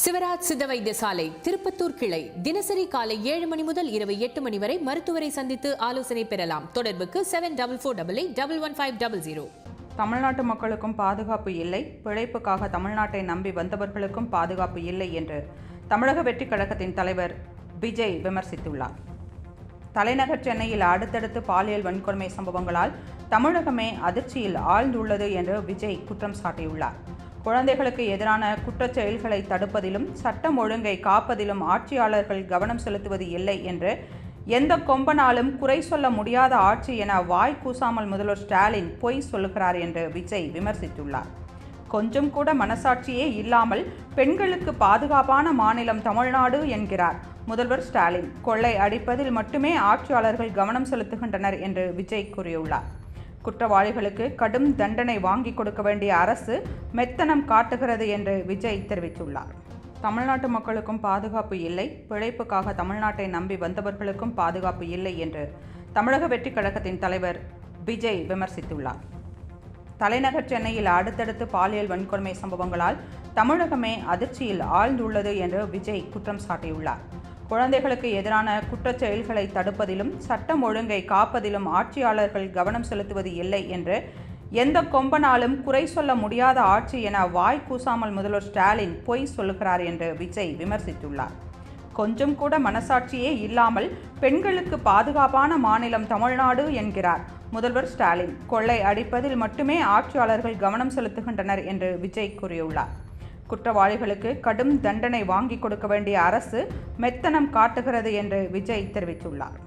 சிவராஜ் சித்த வைத்தியசாலை திருப்பத்தூர் கிளை. தினசரி காலை ஏழு மணி முதல் இரவு எட்டு மணி வரை மருத்துவரை சந்தித்து ஆலோசனை பெறலாம். தொடர்புக்கு seven double four double eight double one five double zero தமிழ்நாட்டு மக்களுக்கும் பாதுகாப்பு இல்லை. பிழைப்புக்காக தமிழ்நாட்டை நம்பி வந்தவர்களுக்கும் பாதுகாப்பு இல்லை என்று தமிழக வெற்றிக் கழகத்தின் தலைவர் விஜய் விமர்சித்துள்ளார். தலைநகர் சென்னையில் அடுத்தடுத்து பாலியல் வன்கொடுமை சம்பவங்களால் தமிழகமே அதிர்ச்சியில் ஆழ்ந்துள்ளது என்று விஜய் குற்றம் சாட்டியுள்ளார். குழந்தைகளுக்கு எதிரான குற்றச் செயல்களை தடுப்பதிலும் சட்டம் ஒழுங்கை காப்பதிலும் ஆட்சியாளர்கள் கவனம் செலுத்துவது இல்லை என்று எந்த கொம்பனாலும் குறை சொல்ல முடியாத ஆட்சி என வாய் கூசாமல் முதல்வர் ஸ்டாலின் பொய் சொல்லுகிறார் என்று விஜய் விமர்சித்துள்ளார். கொஞ்சம் கூட மனசாட்சியே இல்லாமல் பெண்களுக்கு பாதுகாப்பான மாநிலம் தமிழ்நாடு என்கிறார் முதல்வர் ஸ்டாலின். கொள்ளை அடிப்பதில் மட்டுமே ஆட்சியாளர்கள் கவனம் செலுத்துகின்றனர் என்று விஜய் கூறியுள்ளார். குற்றவாளிகளுக்கு கடும் தண்டனை வாங்கி கொடுக்க வேண்டிய அரசு மெத்தனம் காட்டுகிறது என்று விஜய் தெரிவித்துள்ளார். தமிழ்நாட்டு மக்களுக்கும் பாதுகாப்பு இல்லை. பிழைப்புக்காக தமிழ்நாட்டை நம்பி வந்தவர்களுக்கும் பாதுகாப்பு இல்லை என்று தமிழக வெற்றிக் கழகத்தின் தலைவர் விஜய் விமர்சித்துள்ளார். தலைநகர் சென்னையில் அடுத்தடுத்து பாலியல் வன்கொடுமை சம்பவங்களால் தமிழகமே அதிர்ச்சியில் ஆழ்ந்துள்ளது என்று விஜய் குற்றம் சாட்டியுள்ளார். குழந்தைகளுக்கு எதிரான குற்றச் செயல்களை தடுப்பதிலும் சட்டம் ஒழுங்கை காப்பதிலும் ஆட்சியாளர்கள் கவனம் செலுத்துவது இல்லை என்று எந்த கொம்பனாலும் குறை சொல்ல முடியாத ஆட்சி என வாய் கூசாமல் முதல்வர் ஸ்டாலின் பொய் சொல்லுகிறார் என்று விஜய் விமர்சித்துள்ளார். கொஞ்சம் கூட மனசாட்சியே இல்லாமல் பெண்களுக்கு பாதுகாப்பான மாநிலம் தமிழ்நாடு என்கிறார் முதல்வர் ஸ்டாலின். கொள்ளை அடிப்பதில் மட்டுமே ஆட்சியாளர்கள் கவனம் செலுத்துகின்றனர் என்று விஜய் கூறியுள்ளார். குற்றவாளிகளுக்கு கடும் தண்டனை வாங்கி கொடுக்க வேண்டிய அரசு மெத்தனம் காட்டுகிறது என்று விஜய் தெரிவித்துள்ளார்.